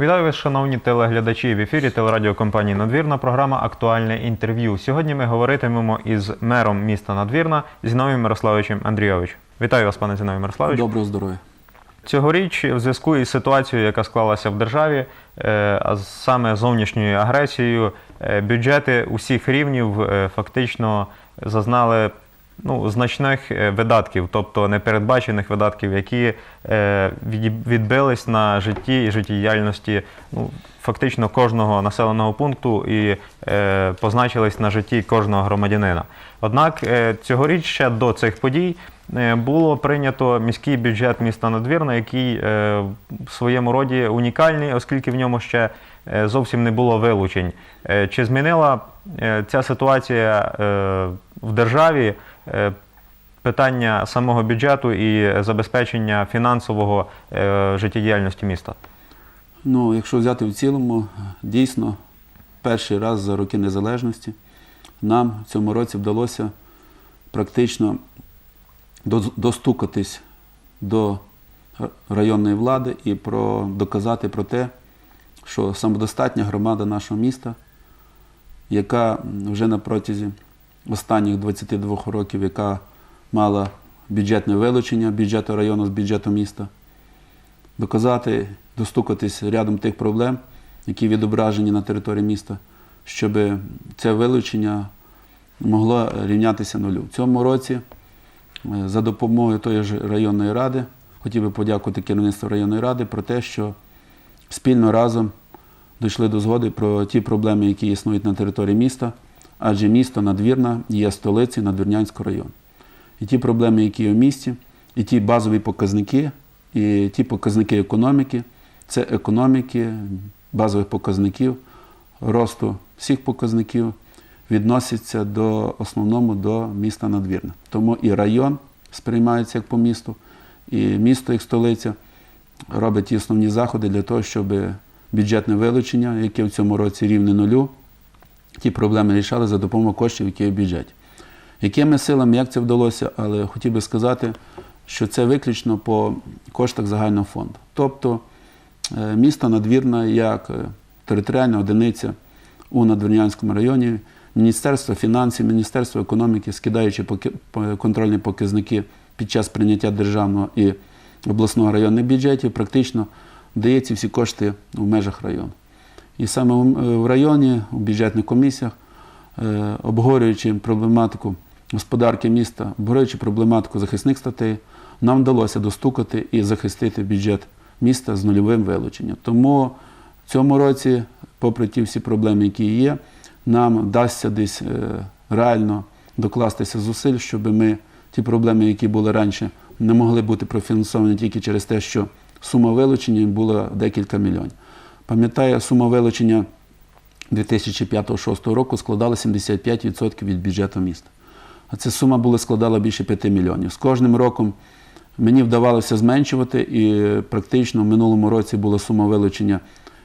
Вітаю вас, шановні телеглядачі. В ефірі телерадіокомпанії Надвірна. Програма Актуальне інтерв'ю. Сьогодні ми говоритимемо із мером міста Надвірна Зіновієм Мирославовичем Андрійовичем. Вітаю вас, пане Зіновій Мирославович. Доброго здоров'я. Цьогоріч в зв'язку із ситуацією, яка склалася в державі, е, а саме зовнішньою агресією, е, бюджети усіх рівнів е, фактично зазнали ну, значних е, видатків, тобто непередбачених видатків, які е, відбились на житті і життєдіяльності ну, фактично кожного населеного пункту і е, позначились на житті кожного громадянина. Однак цьогоріч ще до цих подій було прийнято міський бюджет міста Надвірна, який в своєму роді унікальний, оскільки в ньому ще зовсім не було вилучень. Чи змінила ця ситуація в державі питання самого бюджету і забезпечення фінансового е, життєдіяльності міста? Ну, якщо взяти в цілому, дійсно, перший раз за роки незалежності нам в цьому році вдалося практично достукатись до районної влади і про, доказати про те, що самодостатня громада нашого міста, яка вже на протязі останніх 22 років, яка мала бюджетне вилучення бюджету району з бюджету міста, доказати, достукатись рядом тих проблем, які відображені на території міста, щоб це вилучення могло рівнятися нулю. В цьому році е, за допомогою тої ж районної ради хотів би подякувати керівництву районної ради про те, що спільно разом дійшли до згоди про ті проблеми, які існують на території міста, адже місто Надвірна є столицею Надвірнянського району. І ті проблеми, які є в місті, і ті базові показники, і ті показники економіки, це економіки, базових показників, росту всіх показників відносяться до основному до міста Надвірна. Тому і район сприймається як по місту, і місто як столиця робить ті основні заходи для того, щоб бюджетне вилучення, яке в цьому році рівне нулю, ті проблеми рішали за допомогою коштів, які є в бюджеті. Якими силами, як це вдалося, але хотів би сказати, що це виключно по коштах загального фонду. Тобто е, місто Надвірна як е, територіальна одиниця у Надвірнянському районі, Міністерство фінансів, Міністерство економіки, скидаючи контрольні показники під час прийняття державного і обласного районних бюджетів, практично дає ці всі кошти в межах району. І саме в- в районі, у бюджетних комісіях, е, обговорюючи проблематику господарки міста, обговорюючи проблематику захисних статей, нам вдалося достукати і захистити бюджет міста з нульовим вилученням. Тому в цьому році, попри ті всі проблеми, які є, нам вдасться десь е, реально докластися зусиль, щоб ми ті проблеми, які були раніше, не могли бути профінансовані тільки через те, що сума вилучення була декілька мільйонів. Пам'ятаю, сума вилучення 2005-2006 року складала 75% від бюджету міста. А ця сума була складала більше 5 мільйонів. З кожним роком мені вдавалося зменшувати, і практично в минулому році була сума вилучення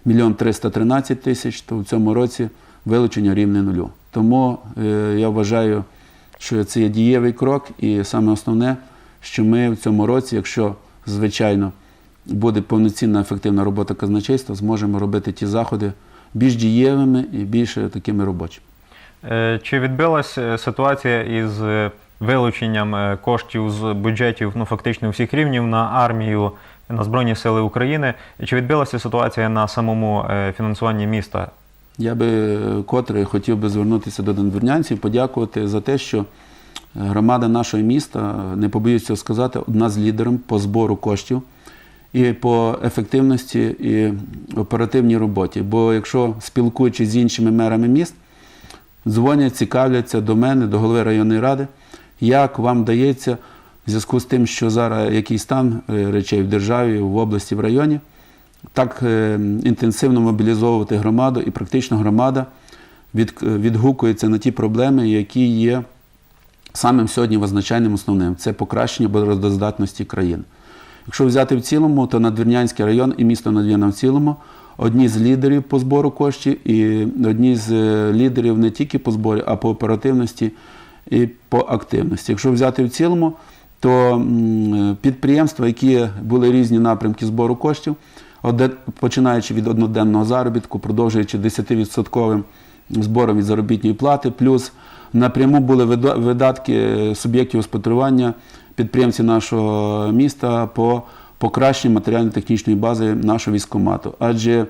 1 313 тисяч, то в цьому році вилучення рівне нулю. Тому е, я вважаю, що це є дієвий крок, і саме основне, що ми в цьому році, якщо звичайно буде повноцінна ефективна робота казначейства, зможемо робити ті заходи більш дієвими і більш такими робочими. Е, Чи відбилась е, ситуація із е, вилученням коштів з бюджетів ну, фактично всіх рівнів на армію, на Збройні Сили України? Чи відбилася ситуація на самому фінансуванні міста? Я би котре хотів би звернутися до надвірнянців, подякувати за те, що громада нашого міста, не побоюсь цього сказати, одна з лідерів по збору коштів і по ефективності і оперативній роботі. Бо якщо спілкуючись з іншими мерами міст, дзвонять, цікавляться до мене, до голови районної ради, як вам вдається в зв'язку з тим, що зараз який стан е, речей в державі, в області, в районі, так е, інтенсивно мобілізовувати громаду, і практично громада від, відгукується на ті проблеми, які є самим сьогодні визначальним основним це покращення обороноздатності країни. Якщо взяти в цілому, то Надвірнянський район і місто Надвірна в цілому одні з лідерів по збору коштів і одні з е, лідерів не тільки по зборі, а по оперативності і по активності. Якщо взяти в цілому, то підприємства, які були різні напрямки збору коштів, починаючи від одноденного заробітку, продовжуючи 10% збором від заробітної плати, плюс напряму були видатки е, суб'єктів господарювання, підприємців нашого міста по покращенню матеріально-технічної бази нашого військкомату. Адже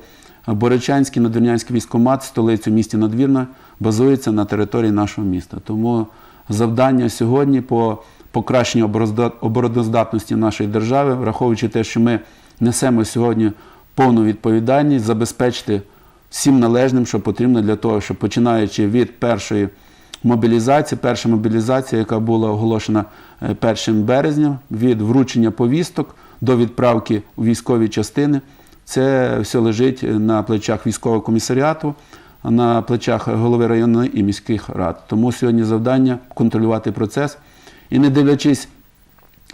Боричанський надвірнянський військкомат, столицю місті Надвірна, базується на території нашого міста. Тому завдання сьогодні по покращенню обороноздатності нашої держави, враховуючи те, що ми несемо сьогодні повну відповідальність, забезпечити всім належним, що потрібно для того, щоб починаючи від першої мобілізації, перша мобілізація, яка була оголошена е, 1 березня, від вручення повісток до відправки у військові частини. Це все лежить на плечах військового комісаріату, на плечах голови районної і міських рад. Тому сьогодні завдання контролювати процес і не дивлячись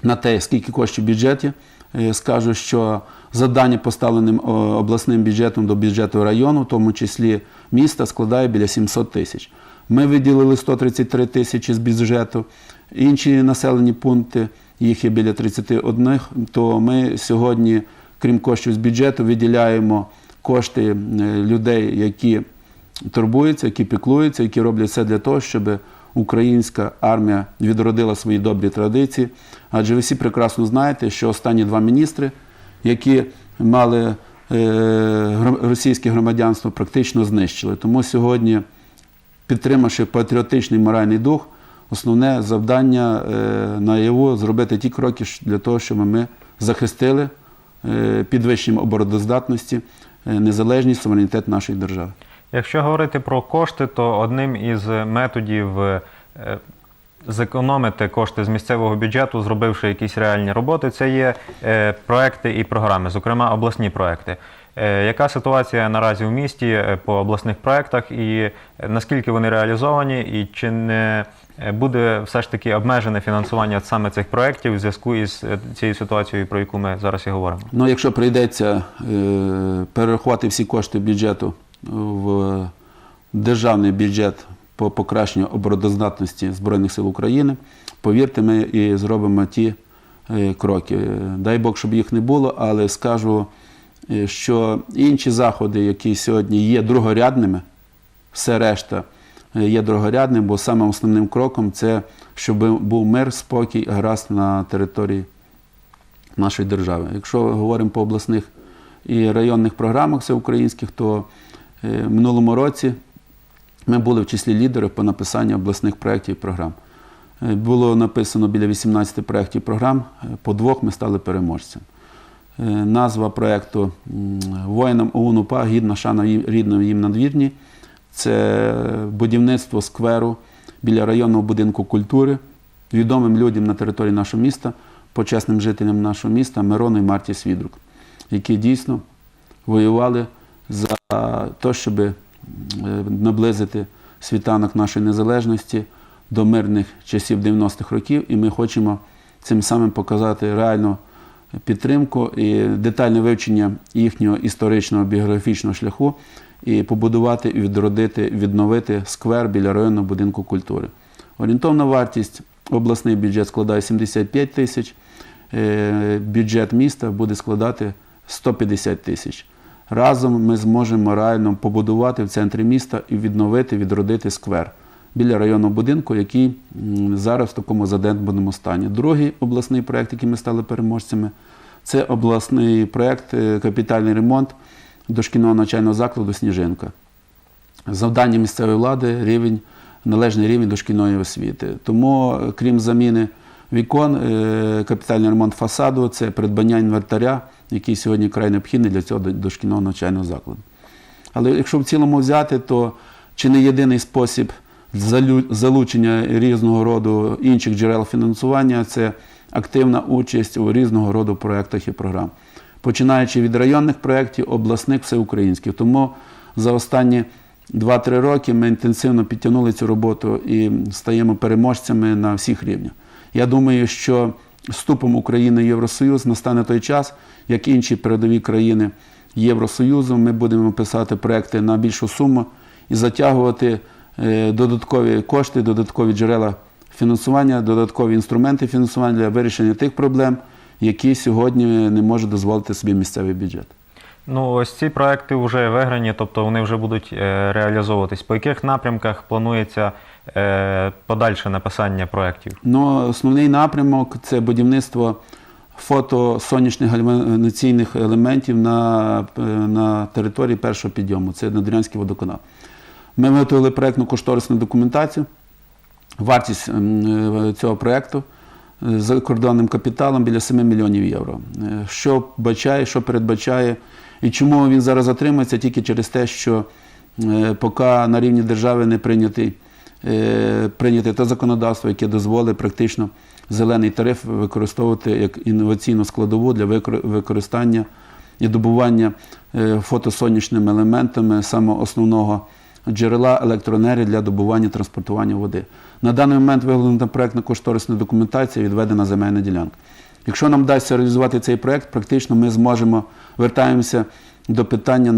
на те, скільки коштів в бюджеті, е, скажу, що завдання, поставленим обласним бюджетом до бюджету району, в тому числі міста, складає біля 700 тисяч. Ми виділили 133 тисячі з бюджету. Інші населені пункти, їх є біля 31, то ми сьогодні, крім коштів з бюджету, виділяємо кошти е, людей, які турбуються, які піклуються, які роблять все для того, щоб українська армія відродила свої добрі традиції. Адже ви всі прекрасно знаєте, що останні два міністри, які мали е, російське громадянство, практично знищили. Тому сьогодні, підтримавши патріотичний моральний дух, основне завдання е, наяву зробити ті кроки для того, щоб ми захистили е, підвищенням обороноздатності, е, незалежність, суверенітет нашої держави. Якщо говорити про кошти, то одним із методів зекономити кошти з місцевого бюджету, зробивши якісь реальні роботи, це є проекти і програми, зокрема обласні проекти. Е, Яка ситуація наразі в місті е, по обласних проектах і е, наскільки вони реалізовані, і чи не буде все ж таки обмежене фінансування саме цих проєктів в зв'язку із цією ситуацією, про яку ми зараз і говоримо? Ну, якщо прийдеться перерахувати всі кошти бюджету в державний бюджет по покращенню обороноздатності Збройних сил України, повірте, ми і зробимо ті кроки. Дай Бог, щоб їх не було, але скажу, що інші заходи, які сьогодні є другорядними, все решта е, є другорядним, бо самим основним кроком це щоб був мир, спокій, гаразд на території нашої держави. Якщо говоримо по обласних і районних програмах всеукраїнських, то е, в минулому році ми були в числі лідерів по написанню обласних проєктів і програм. Е, Було написано біля 18 проєктів і програм, е, по двох ми стали переможцем. Е, Назва проєкту Воїнам ОУН УПА гідна шана рідним їм надвірні. Це будівництво скверу біля районного будинку культури, відомим людям на території нашого міста, почесним жителям нашого міста Мирону і Марті Свідрук, які дійсно воювали за те, щоб е, наблизити світанок нашої незалежності до мирних часів 90-х років, і ми хочемо цим самим показати реальну підтримку і детальне вивчення їхнього історичного біографічного шляху і побудувати, відродити, відновити сквер біля районного будинку культури. Орієнтовна вартість обласний бюджет складає 75 тисяч, е, бюджет міста буде складати 150 тисяч. Разом ми зможемо реально побудувати в центрі міста і відновити, відродити сквер біля районного будинку, який зараз в такому заденбаному стані. Другий обласний проєкт, який ми стали переможцями, це обласний проєкт е, капітальний ремонт дошкільного навчального закладу Сніжинка. Завдання місцевої влади рівень, належний рівень дошкільної освіти. Тому, е, крім заміни вікон, е, капітальний ремонт фасаду це придбання інвентаря, який сьогодні край необхідний для цього до- дошкільного навчального закладу. Але якщо в цілому взяти, то чи не єдиний спосіб залучення різного роду інших джерел фінансування це активна участь у різного роду проєктах і програм. Починаючи від районних проєктів, обласних, всеукраїнських. Тому за останні 2-3 роки ми інтенсивно підтягнули цю роботу і стаємо переможцями на всіх рівнях. Я думаю, що вступом України в Євросоюз настане той час, як інші передові країни Євросоюзу, ми будемо писати проекти на більшу суму і затягувати додаткові кошти, додаткові джерела фінансування, додаткові інструменти фінансування для вирішення тих проблем, які сьогодні не може дозволити собі місцевий бюджет. Ну, ось ці проекти вже виграні, тобто вони вже будуть е, реалізовуватись. По яких напрямках планується е, подальше написання проєктів? Ну, основний напрямок це будівництво фотосонячних галюмінаційних елементів на, е, на території першого підйому. Це Надорянський водоканал. Ми виготовили проєктну кошторисну документацію. Вартість ем, е, цього проєкту е, за кордонним капіталом біля 7 мільйонів євро. Е, Що бачає, що передбачає, і чому він зараз затримується тільки через те, що поки на рівні держави не прийнятий, прийняте те законодавство, яке дозволить практично зелений тариф використовувати як інноваційну складову для використання і добування фотосонячними елементами саме основного джерела електроенергії для добування транспортування води. На даний момент виглядана проєктна кошторисна документація, відведена земельна ділянка. Якщо нам вдасться реалізувати цей проєкт, практично ми зможемо вертаємося до питання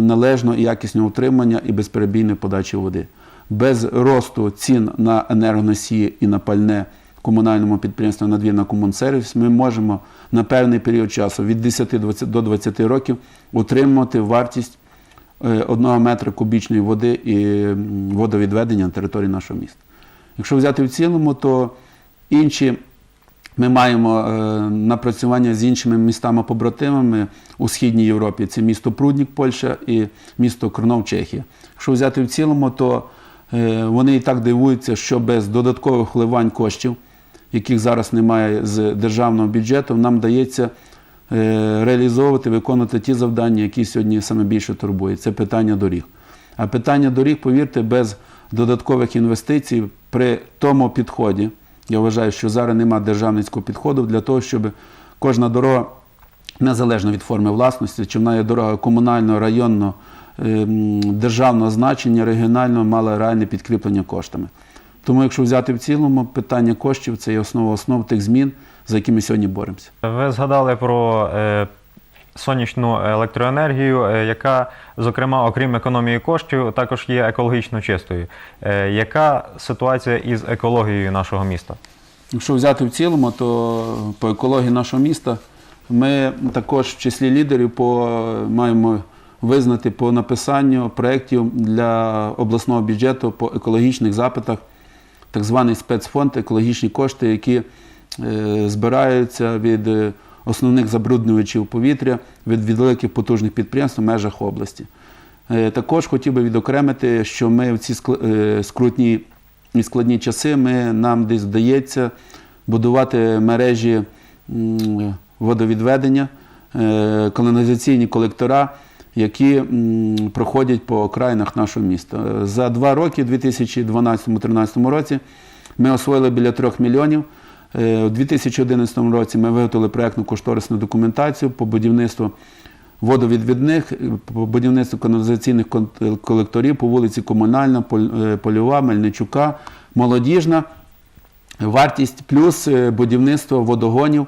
належного і якісного утримання і безперебійної подачі води. Без росту цін на енергоносії і на пальне комунальному підприємстві «Надвірна Комунсервіс ми можемо на певний період часу від 10 до 20 років утримувати вартість е, одного метра кубічної води і водовідведення на території нашого міста. Якщо взяти в цілому, то інші ми маємо е, напрацювання з іншими містами-побратимами у Східній Європі. Це місто Пруднік, Польща і місто Кронов, Чехія. Якщо взяти в цілому, то е, вони і так дивуються, що без додаткових вливань коштів, яких зараз немає з державного бюджету, нам дається реалізовувати, виконувати ті завдання, які сьогодні саме більше турбують. Це питання доріг. А питання доріг, повірте, без додаткових інвестицій при тому підході, я вважаю, що зараз немає державницького підходу для того, щоб кожна дорога, незалежно від форми власності, чи вона є дорога комунального, районного, ем, державного значення, регіонального, мала реальне підкріплення коштами. Тому, якщо взяти в цілому, питання коштів це є основа основ тих змін, за які ми сьогодні боремося. Ви згадали про е, сонячну електроенергію, е, яка, зокрема, окрім економії коштів, також є екологічно чистою. Е, яка ситуація із екологією нашого міста? Якщо взяти в цілому, то по екології нашого міста ми також в числі лідерів по, маємо визнати по написанню проєктів для обласного бюджету по екологічних запитах, так званий спецфонд, екологічні кошти, які збираються від е, основних забруднювачів повітря, від, великих потужних підприємств в межах області. Е, Також хотів би відокремити, що ми в ці е, скрутні і складні часи ми, нам десь вдається будувати мережі водовідведення, е, каналізаційні колектора, які проходять по окраїнах нашого міста. Е, За два роки, у 2012-2013 році, ми освоїли біля 3 мільйонів. Е, У 2011 році ми виготовили проєктну кошторисну документацію по будівництву водовідвідних, по будівництву каналізаційних колекторів по вулиці Комунальна, е, Польова, Мельничука, Молодіжна. Вартість плюс е, будівництво водогонів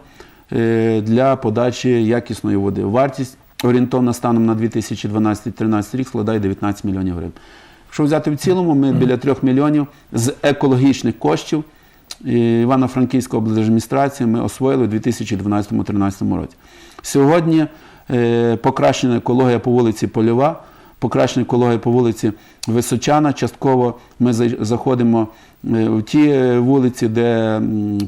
для подачі якісної води. Вартість орієнтовно станом на 2012-2013 рік складає 19 мільйонів гривень. Якщо взяти в цілому, ми біля 3 мільйонів з екологічних коштів Івано-Франківської облдержадміністрації ми освоїли у 2012-2013 році. Сьогодні е, покращена екологія по вулиці Польова, покращена екологія по вулиці Височана. Частково ми заходимо е, в ті е, вулиці, де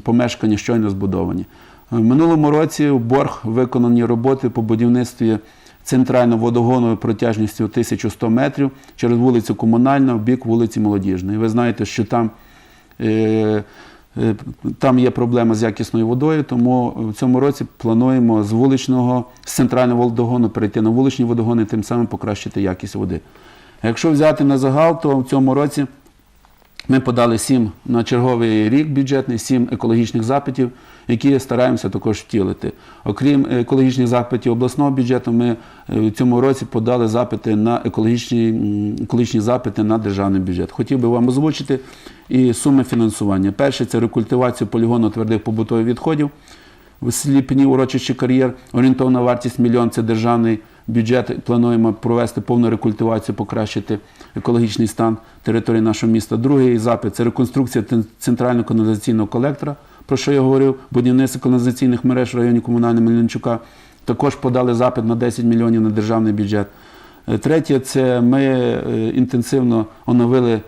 помешкання щойно збудовані. В минулому році в борг виконані роботи по будівництві центрального водогону протяжністю 1100 метрів через вулицю Комунальна в бік вулиці Молодіжної. Ви знаєте, що там Там є проблема з якісною водою, тому в цьому році плануємо з вуличного, з центрального водогону перейти на вуличні водогони, тим самим покращити якість води. Якщо взяти на загал, то в цьому році ми подали сім на черговий рік бюджетний, сім екологічних запитів, які стараємося також втілити. Окрім екологічних запитів обласного бюджету, ми е, в цьому році подали запити на екологічні, екологічні запити на державний бюджет. Хотів би вам озвучити і суми фінансування. Перше це рекультивацію полігону твердих побутових відходів в селі Пні урочище кар'єр. Орієнтовна вартість мільйон це державний бюджет. Плануємо провести повну рекультивацію, покращити екологічний стан території нашого міста. Другий запит це реконструкція центрального каналізаційного колектора, про що я говорив, будівництво каналізаційних мереж в районі комунального Мельничука. Також подали запит на 10 мільйонів на державний бюджет. Е, Третє, це ми е, інтенсивно оновили е,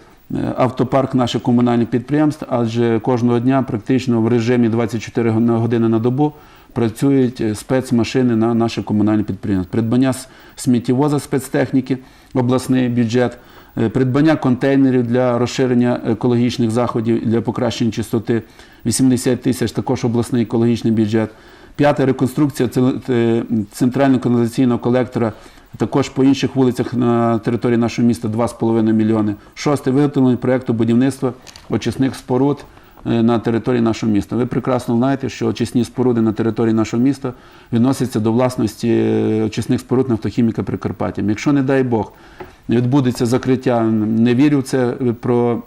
автопарк наших комунальних підприємств, адже кожного дня практично в режимі 24 години на добу працюють спецмашини на наші комунальні підприємства. Придбання сміттєвоза спецтехніки, обласний бюджет, придбання контейнерів для розширення екологічних заходів для покращення чистоти 80 тисяч, також обласний екологічний бюджет. П'яте реконструкція е, центрального каналізаційного колектора. Також по інших вулицях на території нашого міста 2,5 мільйони. Шосте виготовлення проєкту будівництва очисних споруд е, на території нашого міста. Ви прекрасно знаєте, що очисні споруди на території нашого міста відносяться до власності е, очисних споруд нафтохіміка Прикарпаття. Якщо, не дай Бог, відбудеться закриття, не вірю це е, про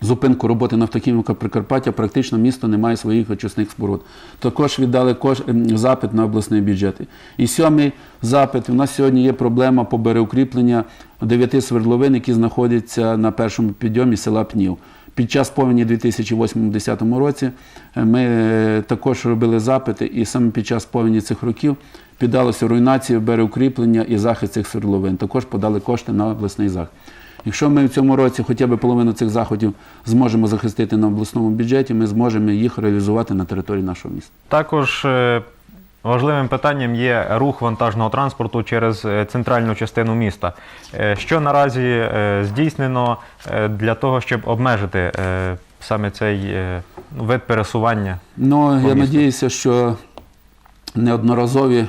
зупинку роботи нафтохіміка Прикарпаття, практично місто не має своїх очисних споруд. Також віддали кош... ем, запит на обласний бюджет. І сьомий запит. У нас сьогодні є проблема по береукріплення дев'яти свердловин, які знаходяться на першому підйомі села Пнів. Під час повені 2008-2010 році е, ми е, також робили запити, і саме під час повені цих років піддалося руйнації береукріплення і захист цих свердловин. Також подали кошти на обласний захист. Якщо ми в цьому році хоча б половину цих заходів зможемо захистити на обласному бюджеті, ми зможемо їх реалізувати на території нашого міста. Також е, важливим питанням є рух вантажного транспорту через е, центральну частину міста. Е, Що наразі е, здійснено для того, щоб обмежити саме цей вид пересування? Ну, я надіюся, що неодноразові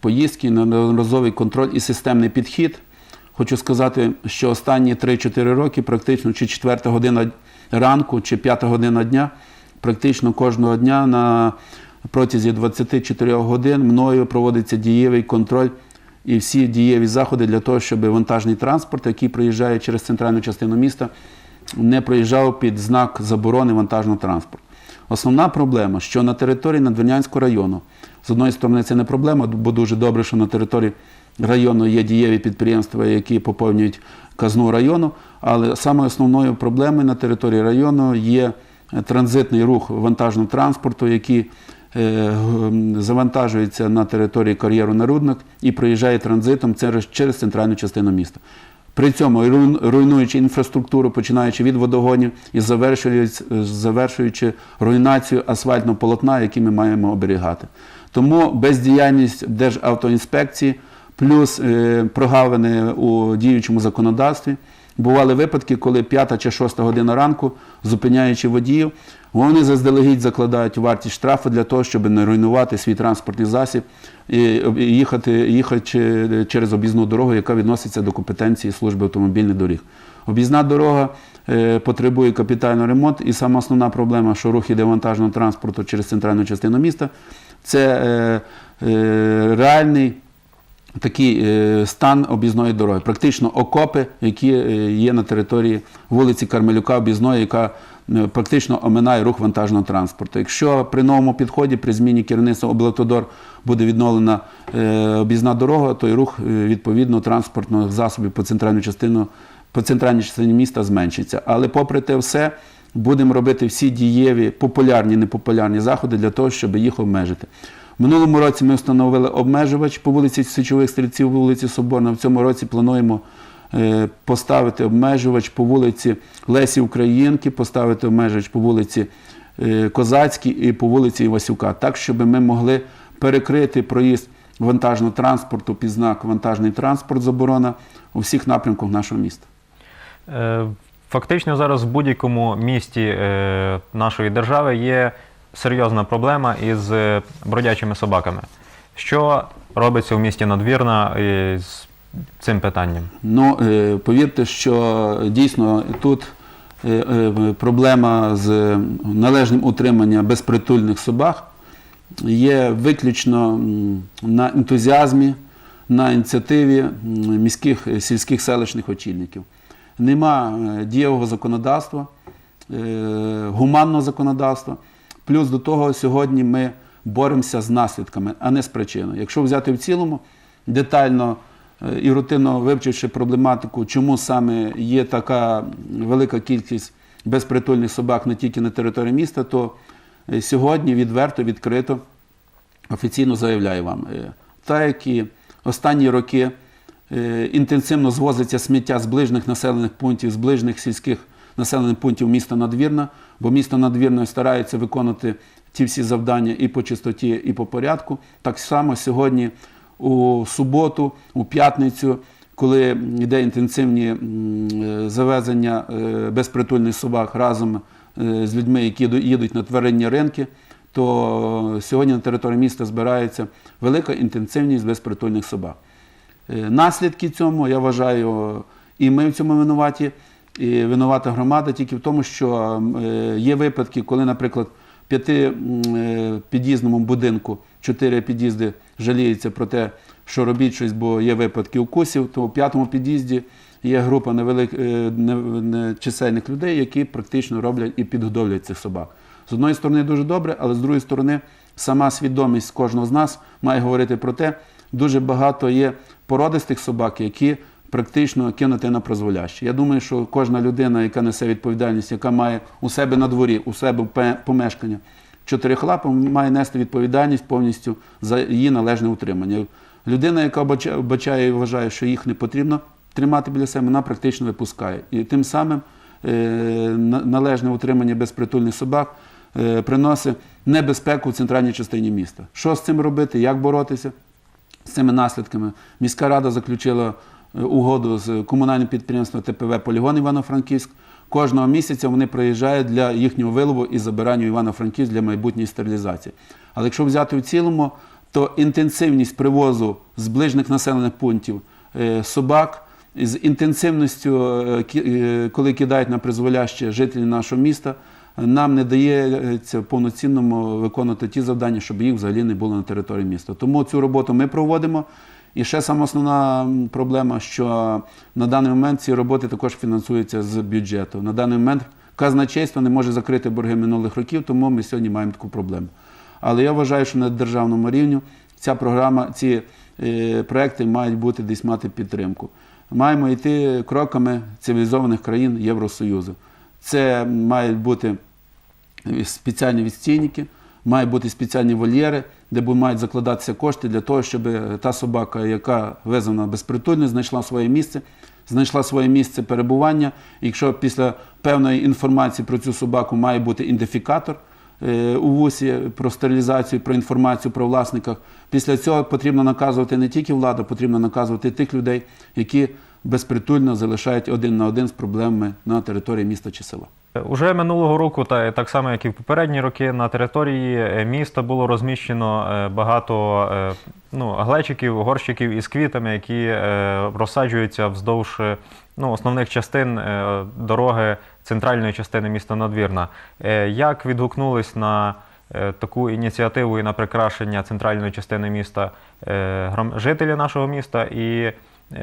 поїздки, неодноразовий контроль і системний підхід. Хочу сказати, що останні 3-4 роки, практично чи 4 година ранку, чи 5 година дня, практично кожного дня на протязі 24 годин мною проводиться дієвий контроль і всі дієві заходи для того, щоб вантажний транспорт, який проїжджає через центральну частину міста, не проїжджав під знак заборони вантажного транспорту. Основна проблема, що на території Надвірнянського району, з одної сторони, це не проблема, бо дуже добре, що на території району є дієві підприємства, які поповнюють казну району. Але саме основною проблемою на території району є транзитний рух вантажного транспорту, який завантажується на території кар'єру Нарудник і проїжджає транзитом через, центральну частину міста. При цьому руйнуючи інфраструктуру, починаючи від водогонів і завершуючи, руйнацію асфальтного полотна, який ми маємо оберігати. Тому бездіяльність Державтоінспекції плюс е, прогавини у діючому законодавстві. Бували випадки, коли п'ята чи шоста година ранку, зупиняючи водіїв, вони заздалегідь закладають вартість штрафу для того, щоб не руйнувати свій транспортний засіб і їхати, їхати через об'їзну дорогу, яка відноситься до компетенції служби автомобільних доріг. Об'їзна дорога е, потребує капітального ремонту, і сама основна проблема, що рух іде вантажного транспорту через центральну частину міста, це е, е, реальний такий стан об'їзної дороги. Практично окопи, які є на території вулиці Кармелюка об'їзної, яка практично оминає рух вантажного транспорту. Якщо при новому підході, при зміні керівництва облавтодор буде відновлена е, об'їзна дорога, то і рух е, відповідно транспортних засобів по центральну частину, по центральній частині міста зменшиться. Але попри те все, будемо робити всі дієві, популярні, непопулярні заходи для того, щоб їх обмежити. Минулому році ми встановили обмежувач по вулиці Січових стрільців, вулиці Соборна. В цьому році плануємо е, поставити обмежувач по вулиці Лесі Українки, поставити обмежувач по вулиці е, Козацькій і по вулиці Івасюка, так, щоб ми могли перекрити проїзд вантажного транспорту під знак вантажний транспорт заборона у всіх напрямках нашого міста. Е, Фактично зараз в будь-якому місті е, нашої держави є серйозна проблема із е, бродячими собаками. Що робиться в місті Надвірна е, з цим питанням? Ну, е, повірте, що дійсно тут е, е, проблема з належним утриманням безпритульних собак є виключно на ентузіазмі, на ініціативі міських сільських селищних очільників. Нема дієвого законодавства, гуманного законодавства. Плюс до того, сьогодні ми боремося з наслідками, а не з причиною. Якщо взяти в цілому, детально і рутинно вивчивши проблематику, чому саме є така велика кількість безпритульних собак не тільки на території міста, то е, сьогодні відверто, відкрито, офіційно заявляю вам, е, так як і останні роки е, інтенсивно звозиться сміття з ближніх населених пунктів, з ближніх сільських населених пунктів міста Надвірна, бо місто Надвірна старається виконати ті всі завдання і по чистоті, і по порядку. Так само сьогодні у суботу, у п'ятницю, коли йде інтенсивні е, завезення е, безпритульних собак разом е, з людьми, які ду- їдуть на тваринні ринки, то сьогодні на території міста збирається велика інтенсивність безпритульних собак. Наслідки цьому, я вважаю, і ми в цьому винуваті, і винувата громада тільки в тому, що є випадки, коли, наприклад, в п'яти е, під'їзному будинку чотири під'їзди жаліються про те, що робіть щось, бо є випадки укусів, то у п'ятому під'їзді є група невелик, е, чисельних людей, які практично роблять і підгодовлюють цих собак. З одної сторони дуже добре, але з другої сторони, сама свідомість кожного з нас має говорити про те, дуже багато є породистих собак, які практично кинути на прозволяще. Я думаю, що кожна людина, яка несе відповідальність, яка має у себе на дворі, у себе помешкання чотирихлапом, має нести відповідальність повністю за її належне утримання. Людина, яка вбачає і вважає, що їх не потрібно тримати біля себе, вона практично випускає. І тим самим е, належне утримання безпритульних собак е, приносить небезпеку в центральній частині міста. Що з цим робити, як боротися з цими наслідками? Міська рада заключила е, угоду з комунальним підприємством ТПВ Полігон Івано-Франківськ. Кожного місяця вони приїжджають для їхнього вилову і забирання Івано-Франківськ для майбутньої стерилізації. Але якщо взяти в цілому, то інтенсивність привозу з ближніх населених пунктів е, собак з інтенсивністю, е, е, коли кидають на призволяще жителі нашого міста, нам не дається повноцінному виконувати ті завдання, щоб їх взагалі не було на території міста. Тому цю роботу ми проводимо. І ще сама основна проблема, що на даний момент ці роботи також фінансуються з бюджету. На даний момент казначейство не може закрити борги минулих років, тому ми сьогодні маємо таку проблему. Але я вважаю, що на державному рівні ця програма, ці е, проекти мають бути десь мати підтримку. Маємо йти кроками цивілізованих країн Євросоюзу. Це мають бути спеціальні відстійники, мають бути спеціальні вольєри, де мають закладатися кошти для того, щоб та собака, яка везена безпритульно, знайшла своє місце, знайшла своє місце перебування. Якщо після певної інформації про цю собаку має бути ідентифікатор е, у вусі про стерилізацію, про інформацію про власниках, після цього потрібно наказувати не тільки влада, потрібно наказувати тих людей, які безпритульно залишають один на один з проблемами на території міста чи села. Уже минулого року, та так само як і в попередні роки, на території е, міста було розміщено е, багато е, ну, глечиків, горщиків із квітами, які е, розсаджуються вздовж е, ну, основних частин е, дороги центральної частини міста Надвірна. Е, Як відгукнулись на е, таку ініціативу і на прикрашення центральної частини міста е, жителі нашого міста? І е,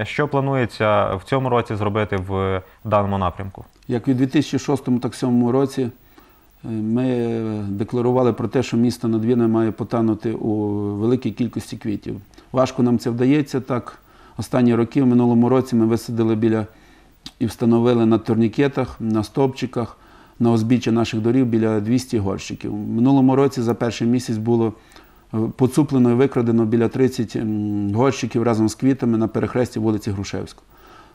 що планується в цьому році зробити в даному напрямку? Як і в 2006 так 2007 році е, ми декларували про те, що місто Надвірне має потанути у великій кількості квітів. Важко нам це вдається. Так, останні роки, в минулому році ми висадили біля і встановили на турнікетах, на стовпчиках, на узбіччя наших доріг біля 200 горщиків. В минулому році за перший місяць було поцуплено і викрадено біля 30 горщиків разом з квітами на перехресті вулиці Грушевського.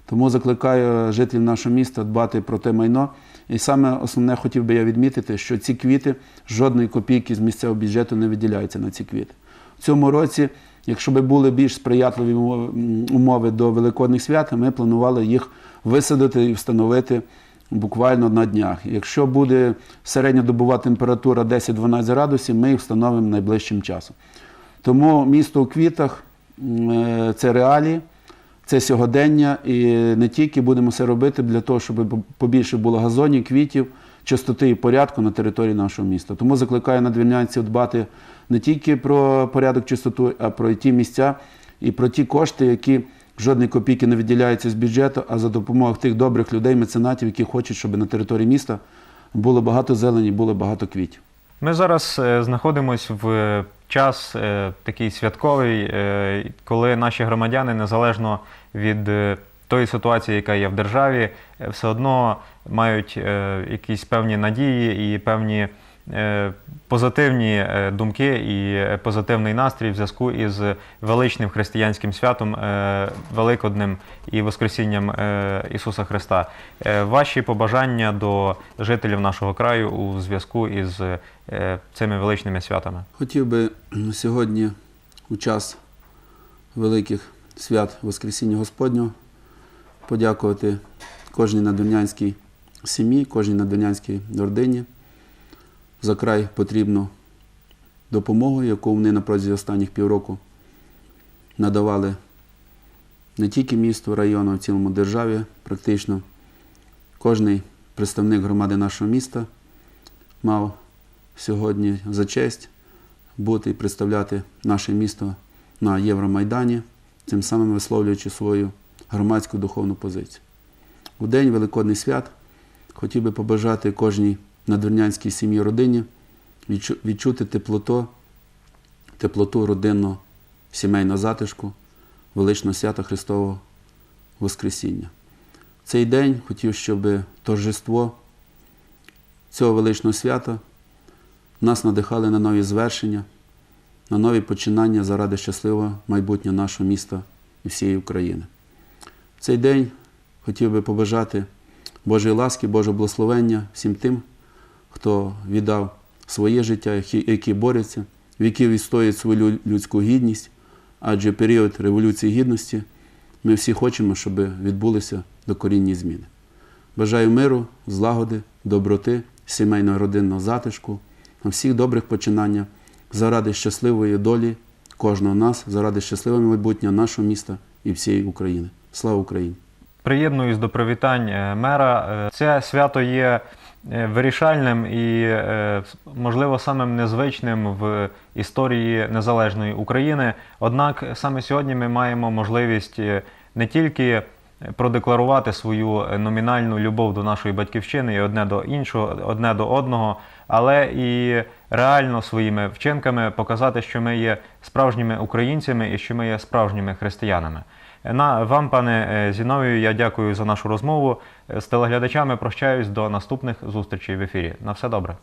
Тому закликаю жителів нашого міста дбати про те майно. І саме основне хотів би я відмітити, що ці квіти жодної копійки з місцевого бюджету не виділяються на ці квіти. В цьому році, якщо б були більш сприятливі умови до Великодних свят, ми планували їх висадити і встановити буквально на днях. Якщо буде середньодобова температура 10-12 градусів, ми їх встановимо найближчим часом. Тому місто у квітах е, це реалії, це сьогодення, і не тільки будемо це робити для того, щоб побільше було газонів, квітів, чистоти і порядку на території нашого міста. Тому закликаю надвірнянців дбати не тільки про порядок чистоту, а про ті місця і про ті кошти, які жодної копійки не виділяються з бюджету, а за допомогою тих добрих людей, меценатів, які хочуть, щоб на території міста було багато зелені, було багато квітів. Ми зараз е, знаходимося в час е, такий святковий, е, коли наші громадяни, незалежно від е, тої ситуації, яка є в державі, е, все одно мають е, якісь певні надії і певні е, позитивні е, думки і е, позитивний настрій в зв'язку із величним християнським святом е, Великоднем і Воскресінням е, Ісуса Христа. Е, Ваші побажання до жителів нашого краю у зв'язку із е, цими величними святами. Хотів би сьогодні, у час великих свят Воскресіння Господнього, подякувати кожній надвірнянській сім'ї, кожній надвірнянській родині за край потрібну допомогу, яку вони на протязі останніх півроку надавали не тільки місту, району, а в цілому державі. Практично кожний представник громади нашого міста мав сьогодні за честь бути і представляти наше місто на Євромайдані, цим самим висловлюючи свою громадську духовну позицію. У день Великодний свят хотів би побажати кожній надвірнянській сім'ї родині відчути теплоту, теплоту родинного сімейного затишку, величного свята Христового Воскресіння. Цей день хотів, щоб торжество цього величного свята нас надихали на нові звершення, на нові починання заради щасливого майбутнього нашого міста і всієї України. В цей день хотів би побажати Божої ласки, Божого благословення всім тим, хто віддав своє життя, які, які в які відстоюють свою людську гідність, адже період Революції Гідності ми всі хочемо, щоб відбулися докорінні зміни. Бажаю миру, злагоди, доброти, сімейного родинного затишку, всіх добрих починаннях, заради щасливої долі кожного нас, заради щасливого майбутнього нашого міста і всієї України. Слава Україні! Приєднуюсь до привітань е, мера. Е, Це свято є е, вирішальним і, можливо, самим незвичним в історії незалежної України. Однак саме сьогодні ми маємо можливість не тільки продекларувати свою номінальну любов до нашої батьківщини і одне до іншого, одне до одного, але і реально своїми вчинками показати, що ми є справжніми українцями і що ми є справжніми християнами. На вам, пане е, Зіновію, я дякую за нашу розмову. З телеглядачами прощаюсь до наступних зустрічей в ефірі. На все добре.